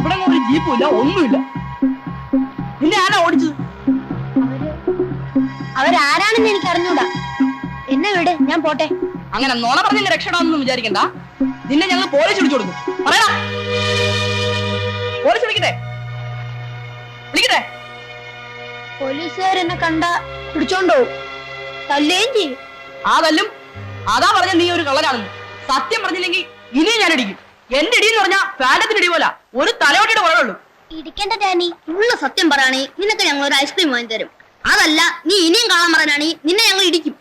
ഇവിടെ ഒരു ജീപ്പും ഇല്ല ഒന്നുമില്ല. പിന്നെ ആരാ ഓടിച്ചത്? അവരാരാണെന്ന് എനിക്ക് അറിഞ്ഞൂടാ എന്നെ വിട് ഞാൻ പോട്ടെ. അങ്ങനെ നോണ പറഞ്ഞ രക്ഷണമെന്നൊന്നും വിചാരിക്കണ്ട. നിന്നെ ഞങ്ങൾ പോലീസ് വിളിച്ചു കൊടുക്കും. പറയടാ. പോലീസ് വിളിക്കട്ടെ. വിളിക്കട്ടെ. പോലീസുകാർ എന്നെ കണ്ട പിടിച്ചോണ്ടോ? തല്ലേം ചെയ്യും. ആ തല്ലും. അതാ പറഞ്ഞ നീ ഒരു കള്ളനാണെന്ന്. സത്യം പറഞ്ഞില്ലെങ്കിൽ ഇനിയും ഞാൻ ഇടിക്കും എന്റെ ഇടി എന്ന് പറഞ്ഞാൽ ഫാനത്തിന്റെ ഇടി പോലെ. ഒരു തലയോട്ടിയുടെ കുറവുള്ളൂ. ഇരിക്കണ്ട ഡാനി. ഉള്ള സത്യം പറയാണേ നിനക്ക് ഞങ്ങൾ ഒരു ഐസ്ക്രീം വാങ്ങി തരും. അതല്ല നീ ഇനിയും കാണാൻ പറയാനാണെ നിന്നെ ഞങ്ങൾ ഇടിക്കും.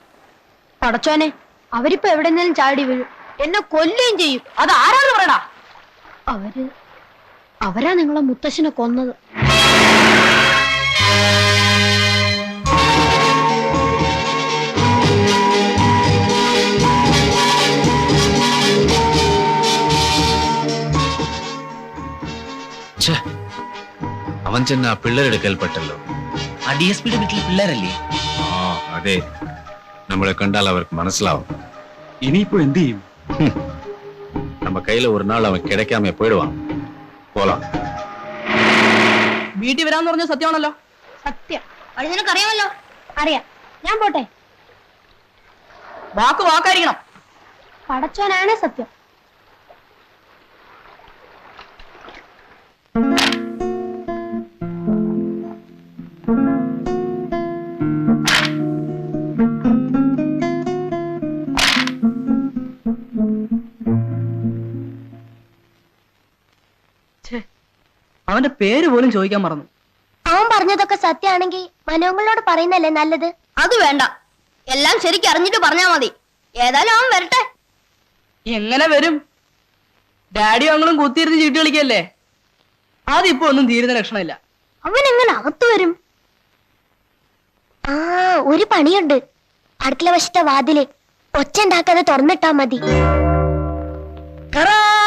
പടച്ചോനെ അവരിപ്പോ നിന്നും ചാടി വീഴും. എന്നെ കൊല്ലുകയും ചെയ്യും. അത് ആരാന്ന് പറയടാ? അവർ അവരാ നിങ്ങളെ മുത്തശ്ശനെ കൊന്നത്. അവൻ ചെന്ന് ആ പിള്ളേരെടുക്കൽപ്പെട്ടല്ലോ ആ ഡി എസ് പിയുടെ വീട്ടിൽ പിള്ളേരല്ലേ ആ അതെ നമ്മളെ കണ്ടാൽ അവർക്ക് മനസ്സിലാവും ഇനിയിപ്പോ എന്ത് ചെയ്യും நம்ம கையில ஒரு நாள் அவன் கிடைக்காம போயிடுவான் போலாம் വീട്ടിൽ വരാന്ന് പറഞ്ഞ സത്യമാണല്ലോ സത്യം അത് നിനക്ക് അറിയാമല്ലോ അറിയാം ഞാൻ പോട്ടെ വാക്ക് വാക്കായിരിക്കണം പടച്ചോനാണ് സത്യം അവന്റെ പേര് പോലും ചോദിക്കാൻ മറന്നു. അവൻ പറഞ്ഞതൊക്കെ സത്യമാണെങ്കിൽ മനോങ്ങളോട് പറയുന്നല്ലേ നല്ലത്? അത് വേണ്ട. എല്ലാം ശരിക്കും അറിഞ്ഞിട്ട് പറഞ്ഞാ മതി. ഏതായാലും അവൻ വരട്ടെ. എങ്ങനെ വരും? ഡാഡി അങ്ങളും കുത്തിയിരുന്ന് ചീട്ട് കളിക്കല്ലേ? അതിപ്പോ ഒന്നും തീരുന്ന ലക്ഷണമില്ല. അവൻ എങ്ങനെ അകത്തു വരും? ആ ഒരു പണിയുണ്ട്. അടുക്കള വശത്തെ വാതിൽ ഒച്ച ഉണ്ടാക്കാതെ തുറന്നിട്ടാ മതി. Correct!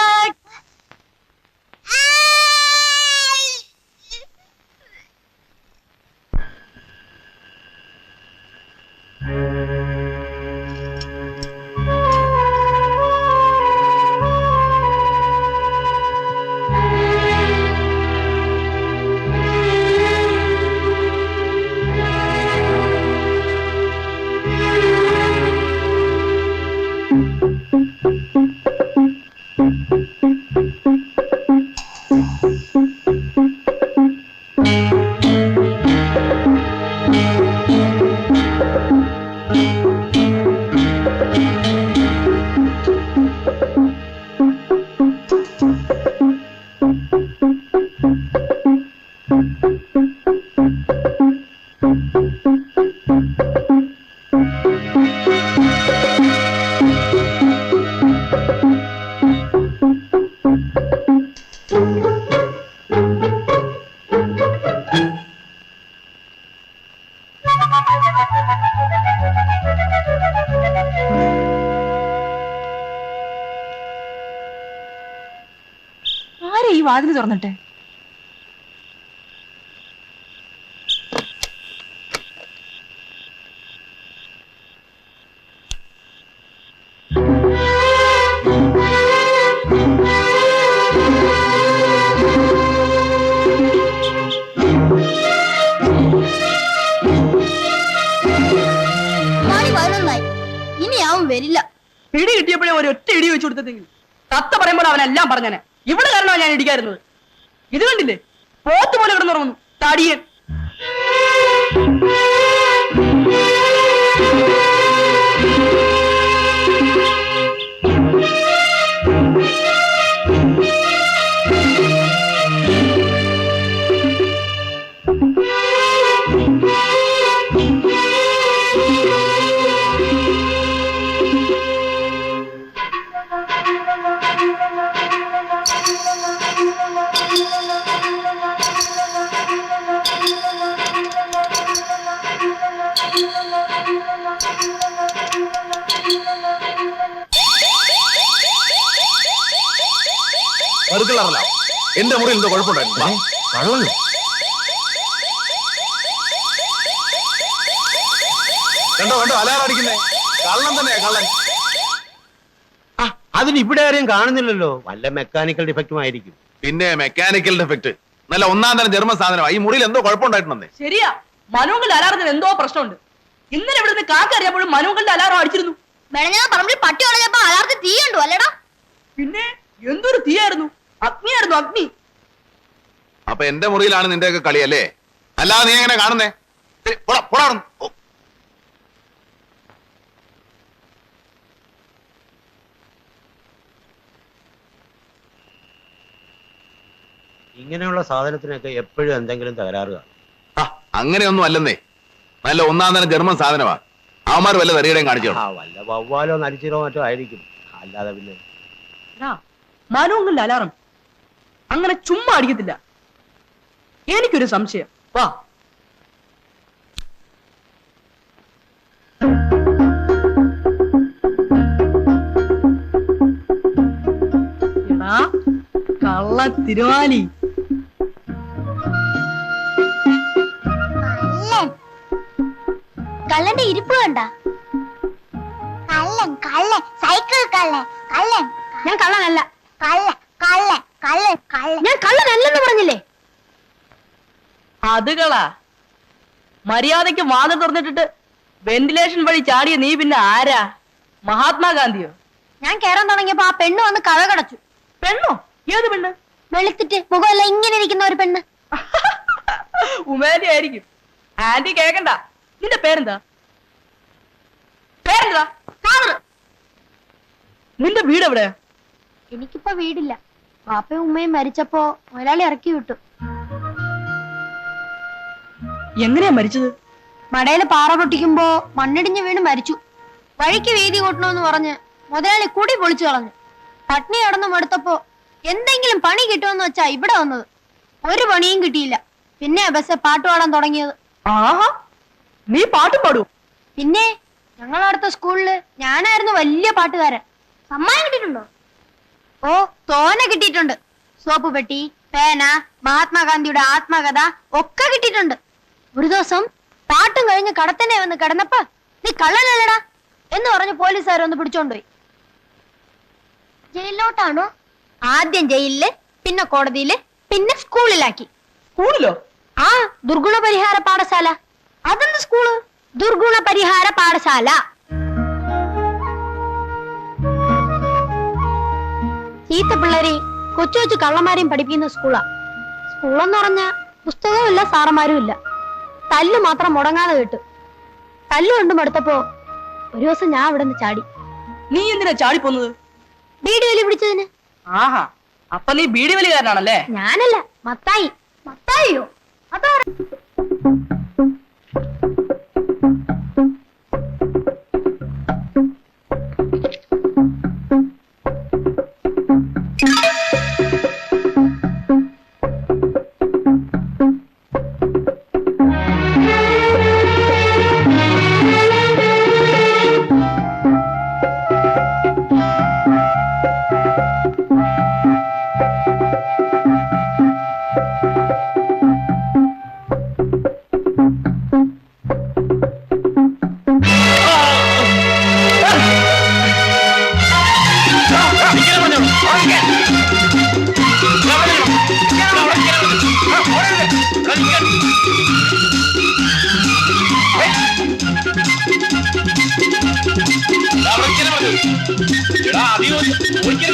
ആരാ ഈ വാതിൽ തുറന്നിട്ടെ. ഇനി അവൻ വരില്ല. പിടി കിട്ടിയപ്പോഴേ ഒരു ഒറ്റ ഇടി വെച്ചു കൊടുത്തെങ്കിൽ തത്ത പറയുമ്പോൾ അവനെല്ലാം പറഞ്ഞനെ. ഇടിക്കാറുന്നത് ഇത് കണ്ടില്ലേ? പോത്ത് പോലെ കിടന്നുറങ്ങുന്നു. തടിയൻ മറുകളറല്ല എന്റെ മുറിയിൽ എന്തോ കുഴപ്പമുണ്ടായിരുന്നു. കള്ളനോ കണ്ടോ കണ്ടോ അലാറടിക്കുന്നേ കള്ളൻ തന്നെയാ കള്ളൻ. അതിന് ഇവിടെ ആരെയും കാണുന്നില്ലല്ലോ. വല്ല മെക്കാനിക്കൽ ഡിഫക്റ്റും ആയിരിക്കും. പിന്നെ മെക്കാനിക്കൽ ഡിഫക്റ്റ് നല്ല ഒന്നാം തരം ജർമ്മൻ സാധനമാണ് ഈ മുറിയിൽ എന്തോ കുഴപ്പമുണ്ടായിട്ടുണ്ടെന്നേ ശരിയാ. മനുവങ്ങളുടെ അലാറത്തിന് എന്തോ പ്രശ്നമുണ്ട്. ഇന്നലെ ഇവിടുന്ന് കാക്ക അറിയാപ്പോഴും മനുവങ്ങളുടെ അലാറം അടിച്ചിരുന്നു. മെളഞ്ഞ പറമ്പിൽ പട്ടി വളഞ്ഞപ്പോ അലാർത്ത് തീയുണ്ടോ അല്ലേടാ? പിന്നെ എന്തൊരു തീയായിരുന്നു? അഗ്നിയായിരുന്നു അഗ്നി. അപ്പൊ എന്റെ മുറിയിലാണ് നിന്റെയൊക്കെ കളി അല്ലേ അല്ലാതെ നീ എങ്ങനെ കാണുന്നേ? ഇങ്ങനെയുള്ള സാധനത്തിനൊക്കെ എപ്പോഴും എന്തെങ്കിലും തകരാറ് അങ്ങനെയൊന്നും അല്ലെന്നേ. നല്ല ഒന്നാം തരം ജർമ്മൻ സാധനമാ. അവന്മാർ വല്ല തെറിയുടെയും കാണിച്ചോ? ആ വല്ല വവ്വാലോ നരിച്ചിലോ മറ്റോ ആയിരിക്കും. അല്ലാതെ പിന്നെ മനുവങ്ങളുടെ അലാറം. അങ്ങനെ ചുമ്മാ അടിക്കത്തില്ല. എനിക്കൊരു സംശയം. വാ. കള്ള തിരുവാലി കള്ളന്റെ ഇരിപ്പ് കണ്ട? കള്ളൻ കള്ളൻ. സൈക്കിൾ കള്ളൻ കള്ളൻ. ഞാൻ കള്ളനല്ല. കള്ളൻ കള്ളൻ. കള്ളൻ കള്ളൻ. ഞാൻ കള്ളനല്ലെന്ന് പറഞ്ഞില്ലേ? അതുകളാ. മര്യാദയ്ക്ക് വാതിൽ തുറന്നിട്ടിട്ട് വെന്റിലേഷൻ വഴി ചാടിയ നീ പിന്നെ ആരാ? മഹാത്മാഗാന്ധിയോ? ഞാൻ കേറാൻ തുടങ്ങിയപ്പോ ആ പെണ്ണ് വന്ന് കഥ കടച്ചു. പെണ്ണോ? ഏത് പെണ്ണ്? വെളുത്തിട്ട് മുഖമെല്ലാം ഇങ്ങനെ ഇരിക്കുന്ന ഒരു പെണ്ണ്. ഉമേലി ആയിരിക്കും. ആന്റി കേക്കണ്ട. നിന്റെ പേരെന്താ? പേരെന്താ. നിന്റെ വീട് എവിടെയാ എനിക്കിപ്പോ വീടില്ല. പാപ്പയും ഉമ്മയും മരിച്ചപ്പോ മുതലാളി ഇറക്കി വിട്ടു. എങ്ങനെയാ മരിച്ചത്? മടയിൽ പാറ പൊട്ടിക്കുമ്പോ മണ്ണിടിഞ്ഞ് വീണ് മരിച്ചു. വഴിക്ക് വീതി കൂട്ടണമെന്ന് പറഞ്ഞ് മുതലാളി കുടി പൊളിച്ചു കളഞ്ഞു. പട്ടിണി കടന്നു മടുത്തപ്പോ എന്തെങ്കിലും പണി കിട്ടുമെന്ന് വെച്ചാ ഇവിടെ വന്നത്. ഒരു പണിയും കിട്ടിയില്ല. പിന്നെ ബസ് പാട്ട് പാടാൻ തുടങ്ങിയത്. ആഹാ നീ പാട്ട് പാടൂ? പിന്നെ ഞങ്ങളടുത്ത സ്കൂളിൽ ഞാനായിരുന്നു വലിയ പാട്ടുകാരൻ. സമ്മാനം കിട്ടിയിട്ടുണ്ടോ? ഓ തോന കിട്ടിയിട്ടുണ്ട്. സോപ്പ് പെട്ടി പേന മഹാത്മാഗാന്ധിയുടെ ആത്മകഥ ഒക്കെ കിട്ടിയിട്ടുണ്ട്. ഒരു ദിവസം പാട്ടും കഴിഞ്ഞ് കടത്തനെ വന്ന് കിടന്നപ്പ നീ കള്ളനല്ലടാ എന്ന് പറഞ്ഞ് പോലീസുകാർ ഒന്ന് പിടിച്ചോണ്ടുപോയി ജയിലിലോട്ടാണോ? ആദ്യം ജയിലിൽ പിന്നെ കോടതിയിൽ പിന്നെ സ്കൂളിലാക്കി. സ്കൂളിലോ? ആ ദുർഗുണ പരിഹാര പാഠശാല. അതെന്ത് സ്കൂൾ? ദുർഗുണ പരിഹാര പാഠശാല. ചീത്ത പിള്ളേരെ കൊച്ചു കൊച്ചു കള്ളന്മാരെയും പഠിപ്പിക്കുന്ന സ്കൂളാ. സ്കൂളെന്ന് പറഞ്ഞ പുസ്തകവും ഇല്ല സാറന്മാരും ഇല്ല തല്ല് മാത്രം മുടങ്ങാതെ കേട്ടു തല്ല് കൊണ്ടും എടുത്തപ്പോ ഒരു ദിവസം ഞാൻ അവിടെ നിന്ന് ചാടി. നീ എന്തിനാ ചാടി പോന്നത് ബീഡി വലി പിടിച്ചതിന്? ആഹാ അപ്പൊ നീ ബീഡി വലികാരനാണല്ലേ? ഞാനല്ല മത്തായി. മത്തായിയോ? അതാ വണ്ടി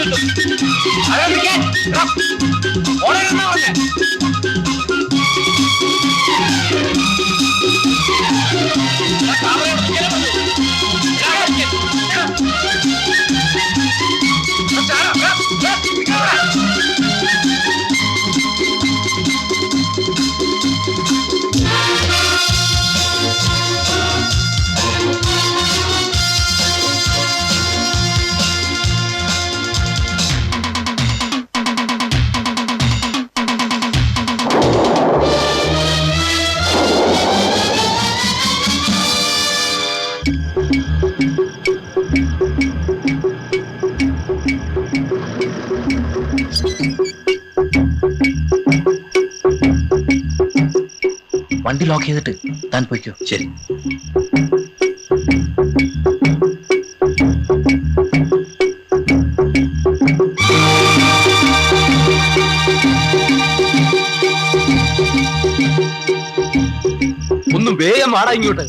ലോക്ക് ചെയ്തിട്ട് താൻ പോയിക്കോ. ശരി. ഒന്നും വേഗം മാറാ ഇങ്ങോട്ട്.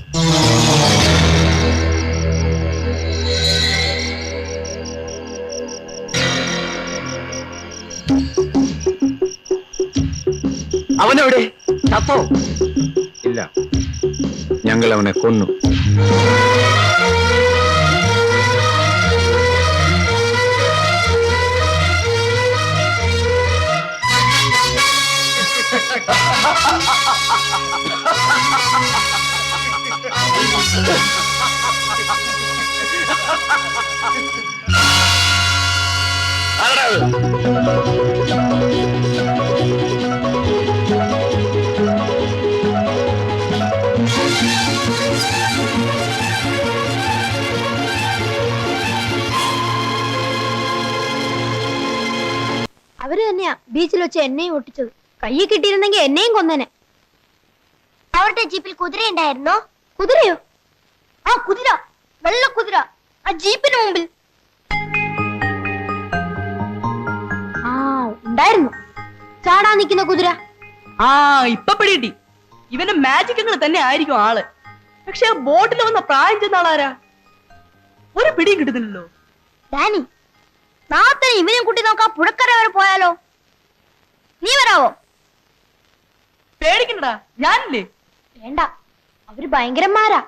അവനെവിടെ? ചത്തോ? ഞങ്ങൾ അവനെ കൊന്നു അവർ ബീച്ചിൽ വെച്ച് എന്നെയും ഒട്ടിച്ചത്. കയ്യിൽ കിട്ടിയിരുന്നെങ്കിൽ എന്നെയും കൊന്നേനെ. അവരുടെ ജീപ്പിൽ കുതിര ഉണ്ടായിരുന്നോ? കുതിരയോ? ആ കുതിര. വെള്ള കുതിര. ആ ജീപ്പിന് മുമ്പിൽ. ആ ഉണ്ടായിരുന്നു. ചാടാൻ നിൽക്കുന്ന കുതിര. ആ ഇപ്പൊ പിടികിട്ടി. ഇവന്റെ മാജിക്കുകൾ തന്നെ ആയിരിക്കും ആൾ. പക്ഷെ ആ ബോട്ടിൽ വന്ന പ്രായം ചെന്ന ആളാരാ? ഒരു പിടിയും കിട്ടുന്നില്ലല്ലോ. ഡാനി നാളെ ഇവനെയും കൂട്ടി നോക്കാൻ പുഴക്കര വരെ പോയാലോ? നീ വരാവോ? പേടിക്കണ്ടടാ ഞാനില്ലേ? വേണ്ട അവർ ഭയങ്കരന്മാരാ.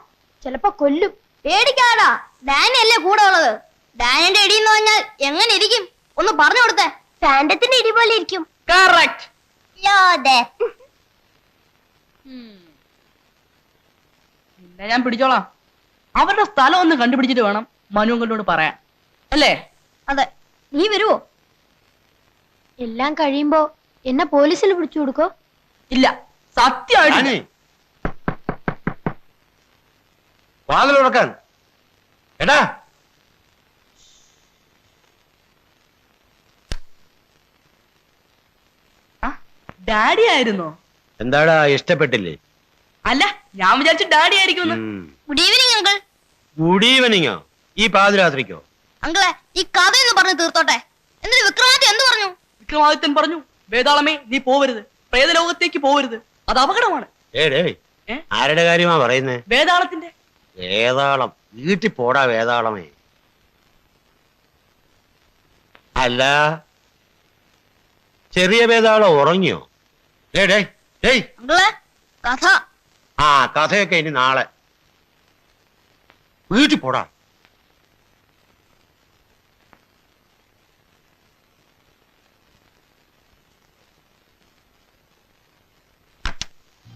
ചിലപ്പോ കൊല്ലും. പേടിക്കാടാ ഡാനല്ലേ കൂടെ ഉള്ളത്? ഡാനിന്റെ ഇടി എന്ന് പറഞ്ഞാൽ എങ്ങനെ ഇരിക്കും? ഒന്ന് പറഞ്ഞു കൊടുത്തേ. ഫാൻഡത്തിന്റെ ഇടി പോലെ ഇരിക്കും. കറക്റ്റ് പിന്നെ ഞാൻ പിടിച്ചോളാം. അവരുടെ സ്ഥലം ഒന്ന് കണ്ടുപിടിച്ചിട്ട് വേണം മനു കൊണ്ടോട് പറയാൻ. അല്ലേ? അതെ. നീ വരുവോ? എല്ലാം കഴിയുമ്പോ എന്നെ പോലീസിൽ പിടിച്ചു കൊടുക്കോ? ഇല്ല സത്യമായിട്ട് വാതിൽ തുറക്കാൻ. എടാ. ഡാഡി ആയിരുന്നോ? എന്താടാ ഇഷ്ടപ്പെട്ടില്ലേ? അല്ല ഞാൻ വിചാരിച്ചു ഡാഡി ആയിരിക്കും ഗുഡ് ഈവനിങ് അങ്കിൾ ഗുഡ് ഈവനിങ്ങോ ഈ പാതിരാത്രിക്കോ? അങ്കിളെ ഈ കഥ എന്ന് പറഞ്ഞു തീർത്തോട്ടെ. എന്നിട്ട് വിക്രമാദിത്യ എന്ത് പറഞ്ഞു? വിക്രമാദിത്യൻ പറഞ്ഞു. വേതാളമേ നീ പോവരുത്. പ്രേതലോകത്തേക്ക് പോവരുത്. അത് അപകടമാണ്? ആരുടെ കാര്യമാ പറയുന്നേ? വേതാളത്തിന്റെ വേതാളം വീട്ടിൽ പോടാ വേതാളമേ അല്ല ചെറിയ വേതാളം ഉറങ്ങിയോ? കഥ. ആ കഥയൊക്കെ ഇനി നാളെ. വീട്ടിൽ പോടാ.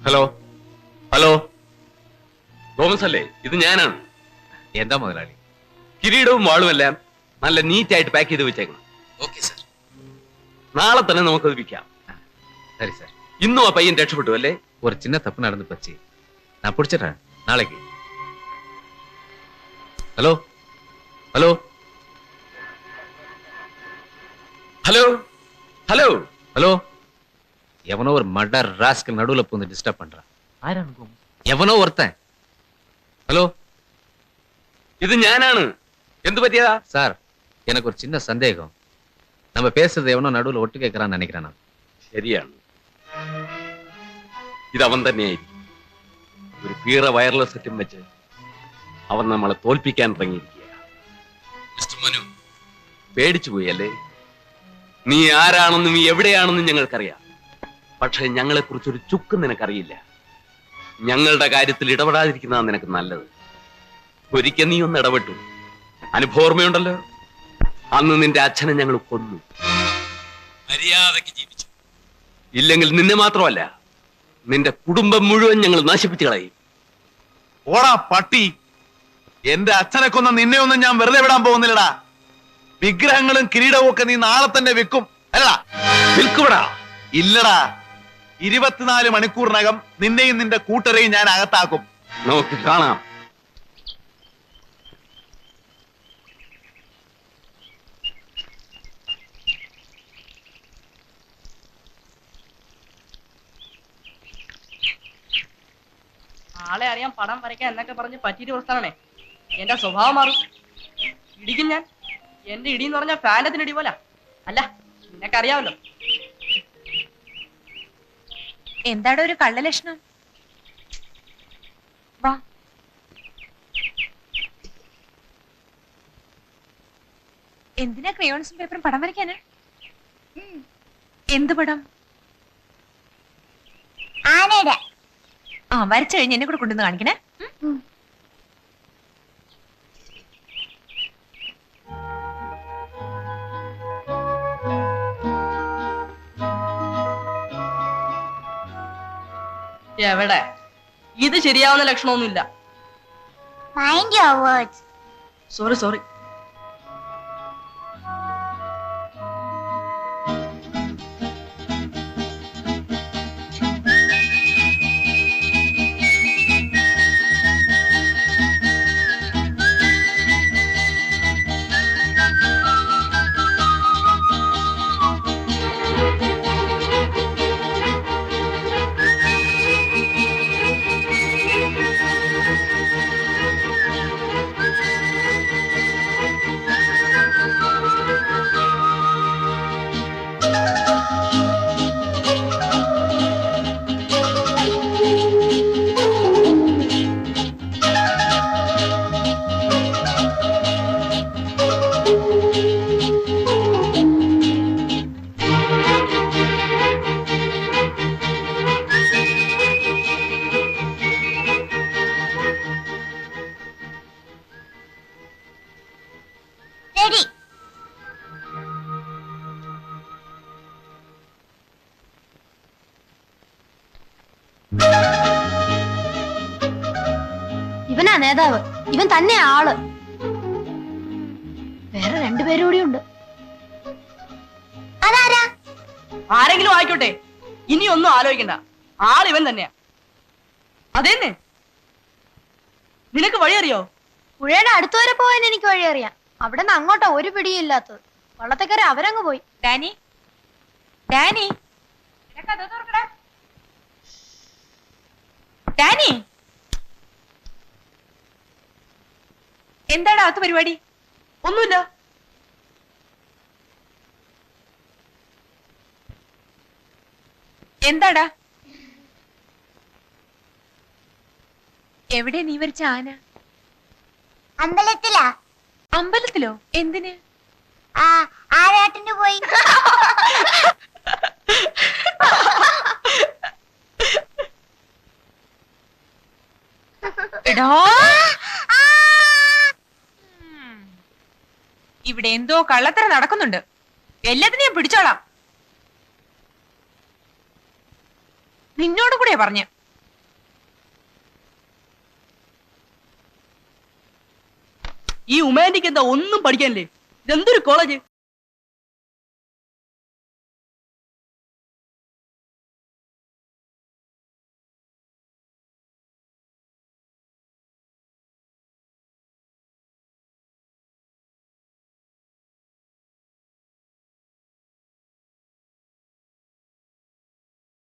ഹലോ ഹലോ തോമസ് അല്ലേ ഇത് ഞാനാണ് എന്താ മുതലാളി കിരീടവും വാളുമെല്ലാം നല്ല നീറ്റ് ആയിട്ട് പാക്ക് ചെയ്ത് വെച്ചേക്കണം ഓക്കെ സാർ നാളെ തന്നെ നമുക്കത് വിൽക്കാം சரி சார் ഇന്നും ആ പയ്യൻ രക്ഷപ്പെട്ടു അല്ലേ ஒரு சின்ன தப்பு நடந்து போச்சு நான் பிடிச்சிடுறேன் நாளைக்கு hello hello hello hello hello எவனோ ஒரு மர்டர் ராஸ்கல் நடுவுல பூந்து டிஸ்டர்ப் பண்றான் எவனோ ஒருத்தன் ஹலோ ഇത് ഞാനാണ് എന്ത് പറ്റിയതാ சார் எனக்கு ஒரு சின்ன சந்தேகம் நம்ம பேசுறது எவனோ நடுவுல ஒட்டு கேட்கறான்னு நினைக்கிறேன் நான் ശരിയാണ് ഇത് അവൻ തന്നെയായിരിക്കും ഒരു പീറ വയർലെസ് സെറ്റും വെച്ച് അവൻ നമ്മളെ തോൽപ്പിക്കാൻ ഇറങ്ങിയിരിക്കുക മിസ്റ്റർ മനു പേടിച്ചു പോയി അല്ലേ നീ ആരാണെന്നും നീ എവിടെയാണെന്നും ഞങ്ങൾക്കറിയാം പക്ഷെ ഞങ്ങളെ കുറിച്ച് ഒരു ചുക്ക് നിനക്കറിയില്ല. ഞങ്ങളുടെ കാര്യത്തിൽ ഇടപെടാതിരിക്കുന്നതാണ് നിനക്ക് നല്ലത്. ഒരിക്കൽ നീ ഒന്ന് ഇടപെട്ടു. അനുഭവോർമ്മയുണ്ടല്ലോ അന്ന് നിന്റെ അച്ഛനെ ഞങ്ങൾ കൊന്നു. മര്യാദയ്ക്ക് ജീവിച്ചു. ഇല്ലെങ്കിൽ നിന്നെ മാത്രമല്ല നിന്റെ കുടുംബം മുഴുവൻ ഞങ്ങൾ നശിപ്പിച്ചു കളയും. ഓടാ പട്ടി. എന്റെ അച്ഛനെ കൊന്ന നിന്നെ ഒന്നും ഞാൻ വെറുതെ വിടാൻ പോകുന്നില്ലടാ. വിഗ്രഹങ്ങളും കിരീടവും ഒക്കെ നീ നാളെ തന്നെ വെക്കും അല്ലടാ. വിൽക്കുവിടാ. ഇല്ലടാ. ഇരുപത്തിനാല് മണിക്കൂറിനകം നിന്നെയും നിന്റെ കൂട്ടരെയും ഞാൻ അകത്താക്കും. നമുക്ക് കാണാം. ആളെ അറിയാൻ പടം വരയ്ക്കാൻ എന്നൊക്കെ പറഞ്ഞ് പറ്റിയിട്ട് പ്രസ്ഥാനേ എന്റെ സ്വഭാവം മാറും. ഇടിക്കും ഞാൻ. എന്റെ ഇടി എന്ന് പറഞ്ഞാൽ ഫാനത്തിന് ഇടി പോലെ. അല്ല നിനക്കറിയാമല്ലോ. എന്താടോ ഒരു കള്ള ലക്ഷണം വാ. എന്തിനാ ക്രയോൺസും പേപ്പറും പടം വരയ്ക്കാന്? എന്ത് പടം? ആ വരച്ചു കഴിഞ്ഞ് എന്നെ കൂടെ കൊണ്ടുവന്ന് കാണിക്കണേ. എവിടെ? ഇത് ശരിയാവുന്ന ലക്ഷണമൊന്നുമില്ല. Mind your words sorry sorry ഇവനാ നേതാവ്. ഇവൻ തന്നെ ആൾ. വേറെ രണ്ടുപേരും കൂടി ഉണ്ട്. അതാരാ? ആരെങ്കിലും ആയിക്കോട്ടെ. ഇനി ഒന്നും ആലോചിക്കണ്ട. ആൾ ഇവൻ തന്നെയാ. അതെന്നെ. നിനക്ക് വഴി അറിയോ പുഴയുടെ അടുത്ത് വരെ പോകാൻ എനിക്ക് വഴി അറിയാം അവിടെ നിന്ന് അങ്ങോട്ടാ ഒരു പിടിയും ഇല്ലാത്തത്. വള്ളത്തേക്കര അവരങ്ങ് പോയി. ഡാനി? ഡാനി. ഡാനി? എന്താണ് അത് പരിപാടി? ഒന്നുമില്ല. എന്താടാ? എവിടെ നീ വരച്ച ആന? അമ്പലത്തിലാ. അമ്പലത്തിലോ? എന്തിന്? ആ ആരാട്ടിന് പോയി. എടാ! ഇവിടെ എന്തോ കള്ളത്തരം നടക്കുന്നുണ്ട്. എല്ലാത്തിനെയും പിടിച്ചോളാം. നിന്നോട് കൂടെയാ പറഞ്ഞ. ഈ ഉമാൻഡിക്ക് എന്താ ഒന്നും പഠിക്കാനില്ലേ? ഇതെന്തൊരു കോളേജ്